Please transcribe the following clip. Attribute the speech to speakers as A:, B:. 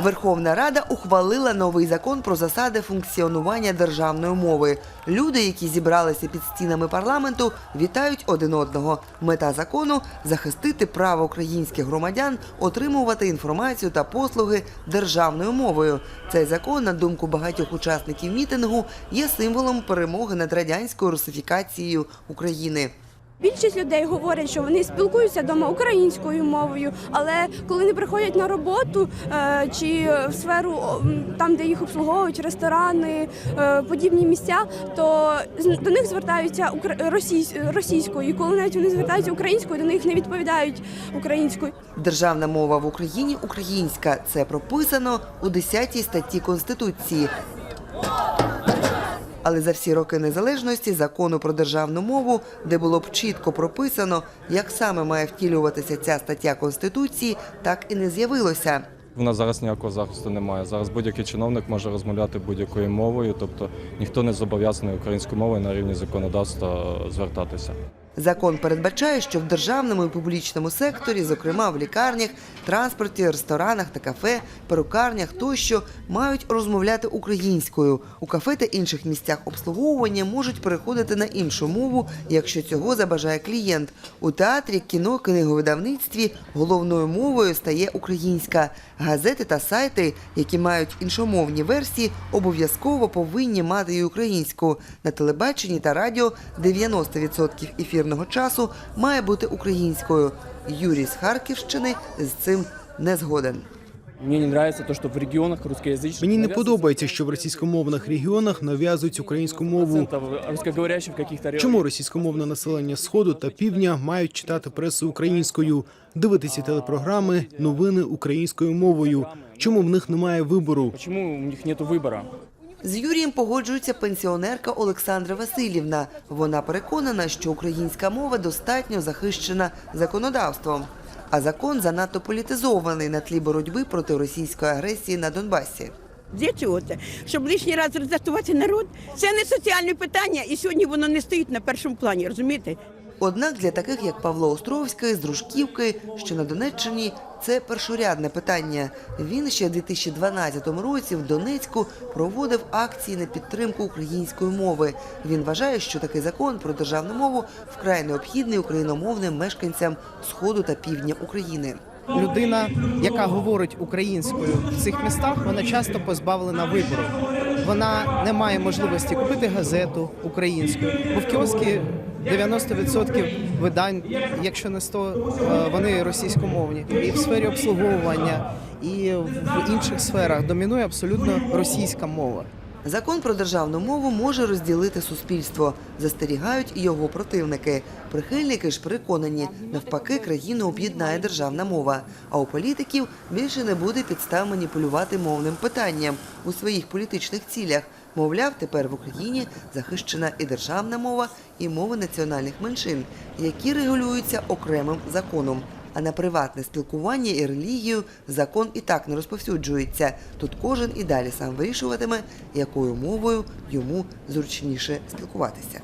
A: Верховна Рада ухвалила новий закон про засади функціонування державної мови. Люди, які зібралися під стінами парламенту, вітають один одного. Мета закону захистити право українських громадян отримувати інформацію та послуги державною мовою. Цей закон, на думку багатьох учасників мітингу, є символом перемоги над радянською русифікацією України.
B: Більшість людей говорять, що вони спілкуються вдома українською мовою, але коли не приходять на роботу е, чи в сферу там, де їх обслуговують, ресторани, е, подібні місця, то до них звертаються російською. І коли навіть вони звертаються українською, до них не відповідають українською.
A: Державна мова в Україні українська. Це прописано у 10 статті Конституції. Але за всі роки незалежності закону про державну мову, де було б чітко прописано, як саме має втілюватися ця стаття Конституції, так і не з'явилося.
C: У нас зараз ніякого захисту немає. Зараз будь-який чиновник може розмовляти будь-якою мовою, тобто ніхто не зобов'язаний українською мовою на рівні законодавства звертатися.
A: Закон передбачає, що в державному і публічному секторі, зокрема в лікарнях, транспорті, ресторанах та кафе, перукарнях тощо мають розмовляти українською. У кафе та інших місцях обслуговування можуть переходити на іншу мову, якщо цього забажає клієнт. У театрі, кіно, книговидавництві головною мовою стає українська. Газети та сайти, які мають іншомовні версії, обов'язково повинні мати і українську. На телебаченні та радіо 90% ефірного часу має бути українською. Юрій з Харківщини з цим не згоден.
D: Мне не нравится то, что в регионах русскоязычных...
E: Мені не
D: навязывается
E: подобається, що в російськомовних регіонах нав'язують українську мову.
D: процентов русскоговорящих в каких-то
E: Чому російськомовне населення сходу та півдня мають читати пресу українською, дивитися телепрограми, новини українською мовою? Чому в них немає вибору?
D: Почему у них нет выбора?
A: З Юрієм погоджується пенсіонерка Олександра Васильівна. Вона переконана, що українська мова достатньо захищена законодавством. А закон занадто політизований на тлі боротьби проти російської агресії на Донбасі.
F: Для чого це? Щоб лишній раз роздратувати народ? Це не соціальне питання, і сьогодні воно не стоїть на першому плані, розумієте?
A: Однак для таких, як Павло Островський з Дружківки, що на Донеччині, це першорядне питання. Він ще в 2012 році в Донецьку проводив акції на підтримку української мови. Він вважає, що такий закон про державну мову вкрай необхідний україномовним мешканцям сходу та півдня України.
G: людина, яка говорить українською в цих містах, вона часто позбавлена вибору. Вона не має можливості купити газету українською, бо в кіоскі 90% видань, якщо не 100, е, вони російськомовні. І в сфері обслуговування, і в інших сферах домінує абсолютно російська мова.
A: Закон про державну мову може розділити суспільство, застерігають і його противники. Прихильники ж переконані, навпаки, країну об'єднає державна мова. А у політиків більше не буде підстав маніпулювати мовним питанням у своїх політичних цілях. Мовляв, тепер в Україні захищена і державна мова, і мови національних меншин, які регулюються окремим законом. А на приватне спілкування і релігію закон і так не розповсюджується. Тут кожен і далі сам вирішуватиме, якою мовою йому зручніше спілкуватися.